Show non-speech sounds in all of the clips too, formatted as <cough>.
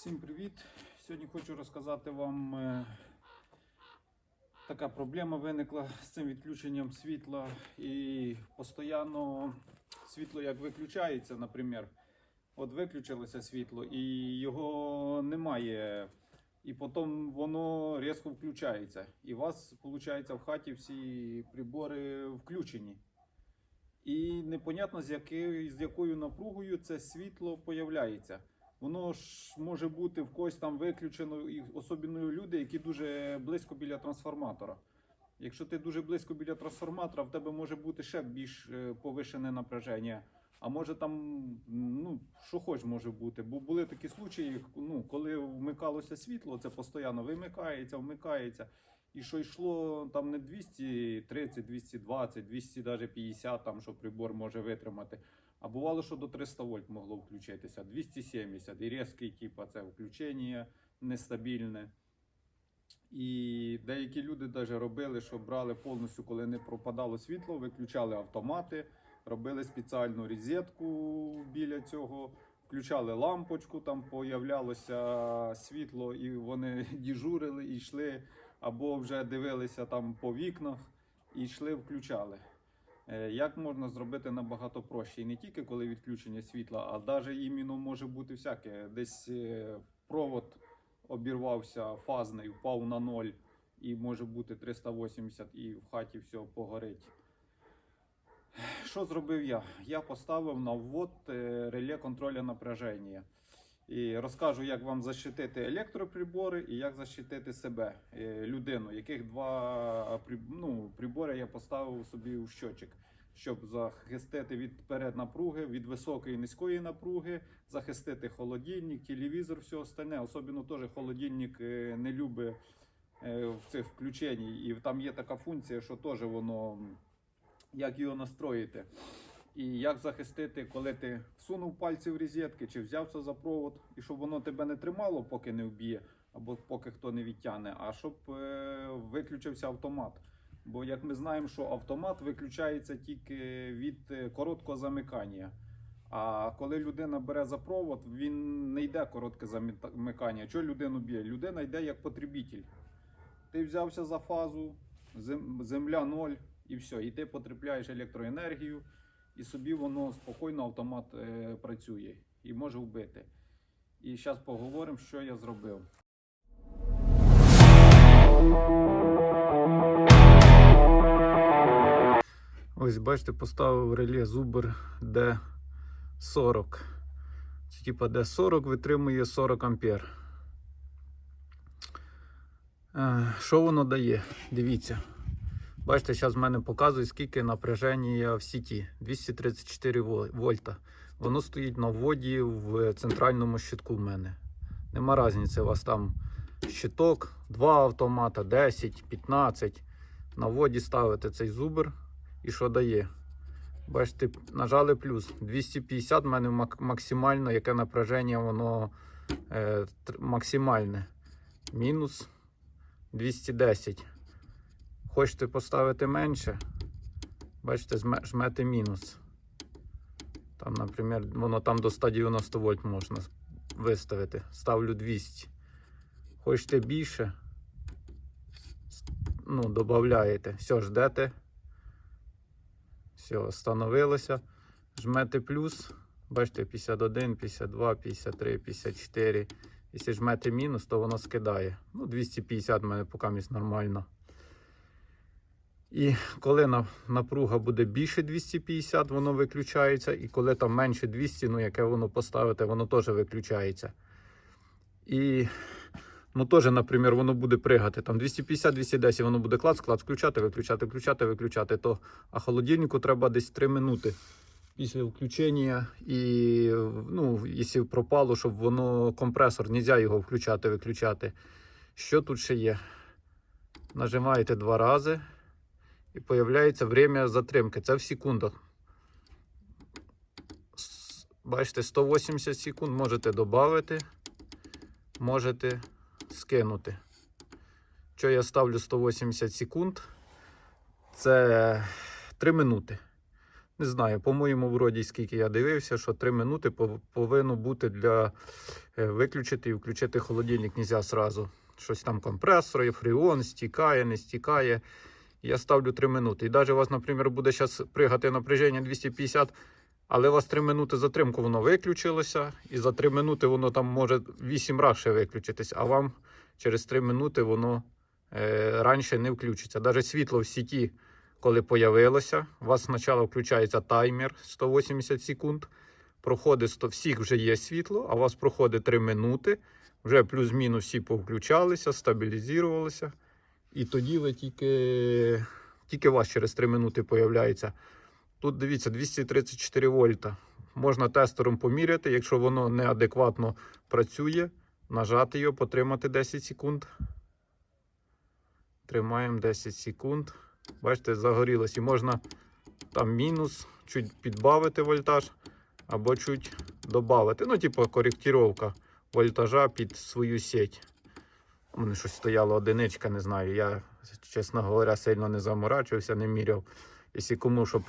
Всім привіт! Сьогодні хочу розказати вам е, така проблема виникла з цим відключенням світла і постійно світло як виключається, наприклад. От виключилося світло і його немає. І потім воно різко включається. І у вас, виходить, в хаті всі прибори включені. І непонятно, з, якою, з якою напругою це світло появляється. Воно ж може бути в когось там виключено, і особливо люди, які дуже близько біля трансформатора. Якщо ти дуже близько біля трансформатора, в тебе може бути ще більш е, повишене напряження. А може там, ну, що хоч може бути. Бо були такі случаї, ну, коли вмикалося світло, це постійно вимикається, вмикається. І що йшло там не 230, 220, 200, навіть 50, там, що прибор може витримати. А бувало, що до 300 вольт могло включитися, 270 і різкий, типу, це включення нестабільне. І деякі люди навіть робили, що брали повністю, коли не пропадало світло, виключали автомати, робили спеціальну розетку біля цього, включали лампочку, там появлялося світло, і вони <laughs> діжурили і йшли, або вже дивилися там по вікнах і йшли, включали. Е, Як можна зробити набагато проще? І не тільки коли відключення світла, а навіть іменно може бути всяке. Десь е, провод обірвався фазний, впав на ноль, і може бути 380, і в хаті все погорить. Що зробив я? Я поставив на ввод е, реле контроля напряження. І розкажу, як вам защитити електроприбори і як защитити себе, е, людину, яких два ну, прибори я поставив собі у щочик, щоб захистити від переднапруги, від високої і низької напруги, захистити холодильник, телевізор, все остальне. Особливо теж холодильник е, не любить е, в цих включенні. І там є така функція, що теж воно як його настроїти. І як захистити, коли ти всунув пальці в розетки чи взявся за провод, і щоб воно тебе не тримало, поки не вб'є, або поки хто не відтягне, а щоб е, виключився автомат. Бо як ми знаємо, що автомат виключається тільки від е, короткого замикання. А коли людина бере за провод, він не йде коротке замикання. Що людину б'є? Людина йде як потребитель. Ти взявся за фазу, зем- земля ноль, і все. І ти потребляєш електроенергію, і собі воно спокійно автомат е, працює і може вбити. І зараз поговоримо, що я зробив. Ось бачите, поставив реле Zuber D40. Це типа D40 витримує 40 ампер. Е, Що воно дає? Дивіться. Бачите, зараз в мене показує, скільки напряження в сіті. 234 вольта. Воно стоїть на вводі в центральному щитку в мене. Нема різниці, у вас там щиток, 2 автомата, 10, 15. На вводі ставите цей зубр і що дає? Бачите, нажали плюс. 250 в мене максимально, яке напряження воно е, максимальне. Мінус 210. Хочете поставити менше, бачите, жмете мінус. Там, наприклад, воно там до 190 вольт можна виставити. Ставлю 200. Хочете більше, ну, додаєте. Все, ждете. Все, встановилося. Жмете плюс. Бачите, 51, 52, 53, 54. Якщо жмете мінус, то воно скидає. Ну, 250 в мене поки нормально. І коли напруга буде більше 250, воно виключається. І коли там менше 200, ну яке воно поставите, воно теж виключається. І ну теж, наприклад, воно буде пригати. Там 250-210, воно буде клац, клац, включати, виключати, включати, виключати. То, а холодильнику треба десь 3 минути після включення. І ну, якщо пропало, щоб воно компресор, нельзя його включати, виключати. Що тут ще є? Нажимаєте два рази і появляється время затримки. Це в секундах. Бачите, 180 секунд можете додати, можете скинути. Що я ставлю 180 секунд? Це 3 минути. Не знаю, по-моєму, вроді скільки я дивився, що 3 минути повинно бути для е, виключити і включити холодильник нельзя сразу. Щось там компресор, фреон, стікає, не стікає. Я ставлю 3 минути. І навіть у вас, наприклад, буде зараз пригати напряження 250, але у вас 3 минути затримку воно виключилося, і за 3 минути воно там може 8 разів ще виключитись, а вам через 3 минути воно е, раніше не включиться. Навіть світло в сіті, коли появилося, у вас спочатку включається таймер 180 секунд. Проходить 100, всіх вже є світло, а у вас проходить 3 минути. Вже плюс-мінус всі повключалися, стабілізувалися. І тоді ви тільки, тільки у вас через 3 минути появляється. Тут дивіться 234 вольта. Можна тестером поміряти, якщо воно неадекватно працює, нажати його, потримати 10 секунд. Тримаємо 10 секунд. Бачите, загорілось. І можна там мінус, чуть підбавити вольтаж або чуть додати. Ну, типу, коректировка вольтажа під свою сеть. У мене щось стояло одиничка, не знаю. Я, чесно говоря, сильно не заморачувався, не міряв. Якщо кому, щоб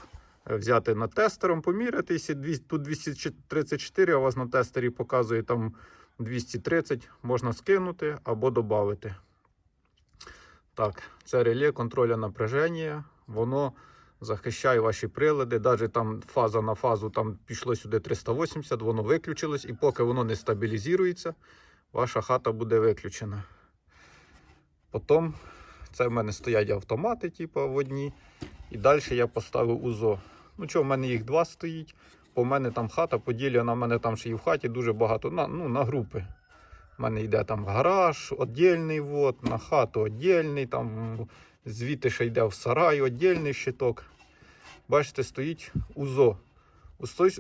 е, взяти на тестером, поміряти, якщо тут 234, а у вас на тестері показує там 230, можна скинути або додати. Так, це реле контроля напряження. Воно захищає ваші прилади. Навіть там фаза на фазу там пішло сюди 380, воно виключилось, і поки воно не стабілізується, ваша хата буде виключена. Потім це в мене стоять автомати, типу, в одній. І далі я поставив УЗО. Ну що, в мене їх два стоїть. По мене там хата поділена, в мене там ще і в хаті дуже багато. На, ну, на групи. У мене йде там гараж, віддільний вод, на хату віддільний, там звідти ще йде в сарай, віддільний щиток. Бачите, стоїть УЗО.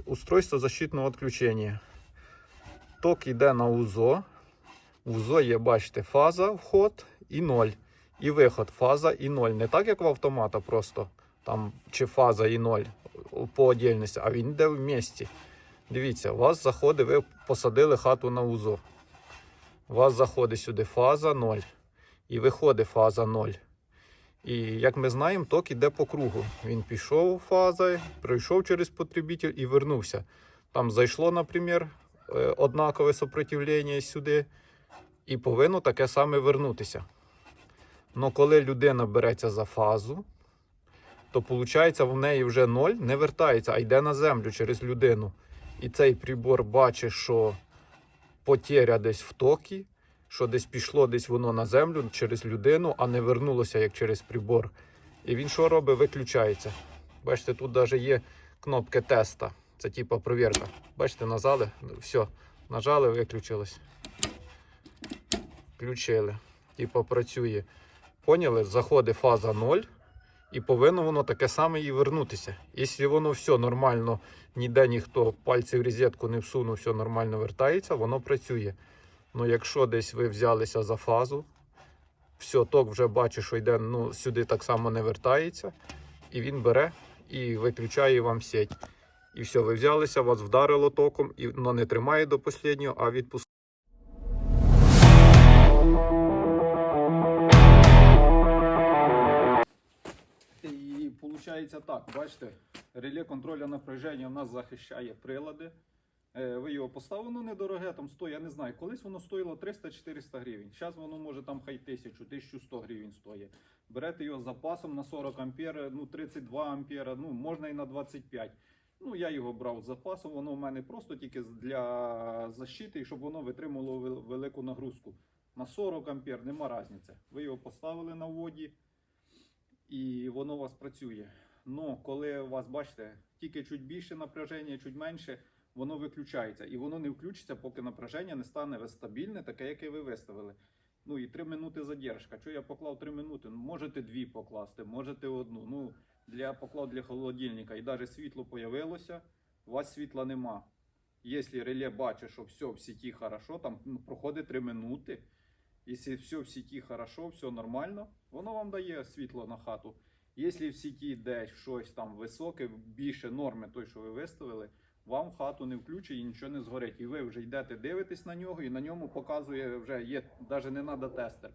Устройство, защитного відключення. Ток йде на УЗО. В УЗО є, бачите, фаза, вход і ноль. І виход, фаза і ноль. Не так, як в автомата, просто там чи фаза і ноль по отдельності, а він йде в місті. Дивіться, у вас заходить, ви посадили хату на УЗО. У вас заходить сюди фаза 0 і виходить фаза 0. І як ми знаємо, ток іде по кругу. Він пішов фазою, пройшов через потребитель і вернувся. Там зайшло, наприклад, е, однакове сопротивлення сюди, і повинно таке саме вернутися. Но коли людина береться за фазу, то виходить, в неї вже 0 не вертається, а йде на землю через людину. І цей прибор бачить, що потеря десь в токі, що десь пішло десь воно на землю через людину, а не вернулося як через прибор. І він що робить? Виключається. Бачите, тут навіть є кнопки теста. Це типа провірка. Бачите, нажали, все, нажали, виключилось. Включили. Типа працює. Поняли? Заходить фаза 0. І повинно воно таке саме і вернутися. Якщо воно все нормально, ніде ніхто пальці в розетку не всунув, все нормально вертається, воно працює. Ну якщо десь ви взялися за фазу, все, ток вже бачить, що йде, ну сюди так само не вертається, і він бере і виключає вам сеть. І все, ви взялися, вас вдарило током, і воно не тримає до останнього, а відпускає. Виходить так, бачите, реле контроля напряження в нас захищає прилади. Е, Ви його поставили, ну недороге, там стоїть, я не знаю, колись воно стоїло 300-400 гривень. Зараз воно може там хай 1000, 1100 гривень стоїть. Берете його з запасом на 40 ампер, ну 32 ампера, ну можна і на 25. Ну, я його брав з запасом, воно в мене просто тільки для защити, щоб воно витримувало велику нагрузку. На 40 ампер нема різниці. Ви його поставили на воді, і воно у вас працює. Ну, коли у вас, бачите, тільки чуть більше напряження, чуть менше, воно виключається. І воно не включиться, поки напряження не стане стабільне, таке, яке ви виставили. Ну і 3 минути задержка. Що я поклав 3 минути? Ну, можете дві покласти, можете одну. Ну, для поклав для холодильника. І навіть світло появилося, у вас світла нема. Якщо реле бачить, що все в сіті хорошо, там ну, проходить 3 минути. Якщо все в сіті хорошо, все нормально, воно вам дає світло на хату. Якщо в сіті десь щось там високе, більше норми той, що ви виставили, вам хату не включить і нічого не згорить. І ви вже йдете дивитесь на нього, і на ньому показує вже є, навіть не треба тестер.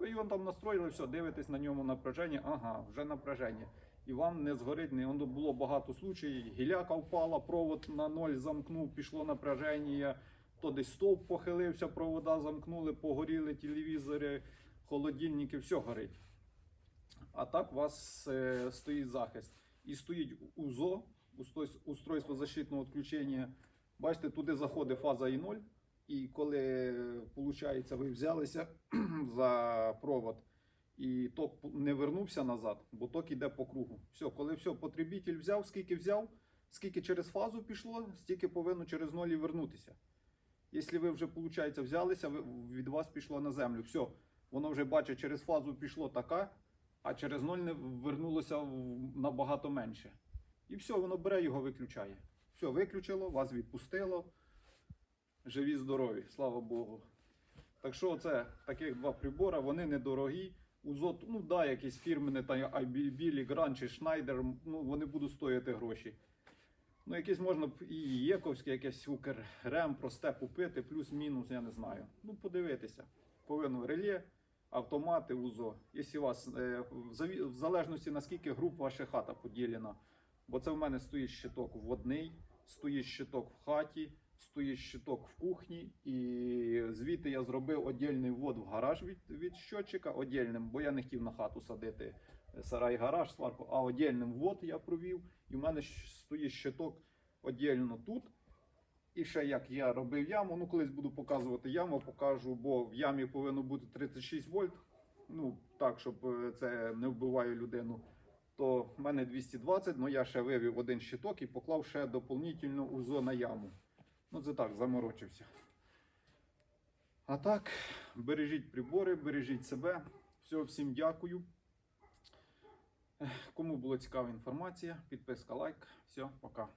Ви його там настроїли, все, дивитесь на ньому напряження, ага, вже напряження. і вам не згорить. Не воно було багато случаїв. Гіляка впала, провод на ноль замкнув, пішло напряження. То десь стовп похилився, провода замкнули, погоріли телевізори, холодильники, все горить. А так у вас е, стоїть захист. І стоїть УЗО, устройство защитного відключення. Бачите, туди заходить фаза і 0. І коли виходить, ви взялися <clears throat> за провод, і ток не вернувся назад, бо ток іде по кругу. Все, коли все, потребитель взяв, скільки взяв, скільки через фазу пішло, стільки повинно через ноль і вернутися. Якщо ви вже, виходить, взялися, від вас пішло на землю. Все, воно вже бачить, через фазу пішло така, а через ноль не вернулося набагато менше. І все, воно бере його, виключає. Все, виключило, вас відпустило. Живі, здорові, слава Богу. Так що це таких два прибори, вони недорогі. УЗО, ну да, якісь фірменні, та IBB, Legrand чи Schneider, ну вони будуть стояти гроші. Ну, якісь можна б і Єковське, якесь Укррем просте купити, плюс-мінус, я не знаю. Ну, подивитися. Повинно реле, автомати, УЗО. Якщо у вас е, в залежності наскільки груп ваша хата поділена. Бо це в мене стоїть щиток водний, стоїть щиток в хаті, стоїть щиток в кухні, і звідти я зробив віддільний ввод в гараж від, від щотчика, віддільним, бо я не хотів на хату садити сарай гараж, сварку, а віддільним ввод я провів. І в мене стоїть щиток віддільно тут. І ще як я робив яму, ну колись буду показувати яму, покажу, бо в ямі повинно бути 36 вольт. Ну так, щоб е, це не вбиває людину. То в мене 220, але я ще вивів один щиток і поклав ще доповнительно УЗО на яму. Ну це так, заморочився. А так, бережіть прибори, бережіть себе. Все, всім дякую. Кому була цікава інформація, підписка, лайк. Все, пока.